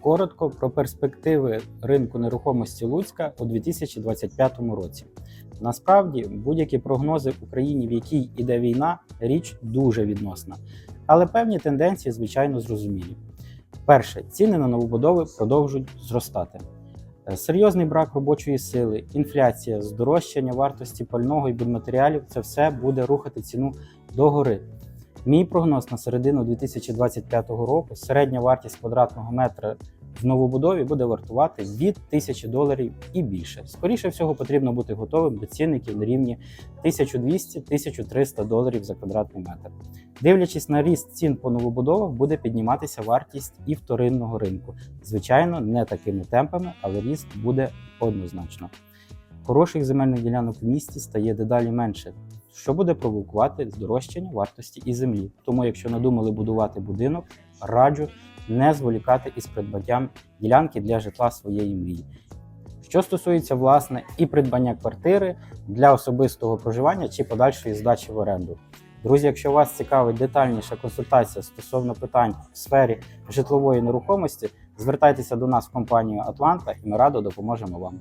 Коротко про перспективи ринку нерухомості Луцька у 2025 році. Насправді, будь-які прогнози в Україні, в якій іде війна, річ дуже відносна. Але певні тенденції, звичайно, зрозумілі. Перше, ціни на новобудови продовжують зростати. Е, Серйозний брак робочої сили, інфляція, здорожчання вартості пального і будматеріалів це все буде рухати ціну догори. Мій прогноз на середину 2025 року середня вартість квадратного метра в новобудові буде вартувати від 1000 доларів і більше. Скоріше всього, потрібно бути готовим до цінників на рівні 1200-1300 доларів за квадратний метр. Дивлячись на ріст цін по новобудовах, буде підніматися вартість і вторинного ринку. Звичайно, не такими темпами, але ріст буде однозначно. Хороших земельних ділянок в місті стає дедалі менше, що буде провокувати здорожчання вартості і землі. Тому, якщо надумали будувати будинок, раджу не зволікати із придбанням ділянки для житла своєї мрії. Що стосується власне і придбання квартири для особистого проживання чи подальшої здачі в оренду. Друзі, якщо вас цікавить детальніша консультація стосовно питань в сфері житлової нерухомості, звертайтеся до нас в компанію Атланта і ми радо допоможемо вам.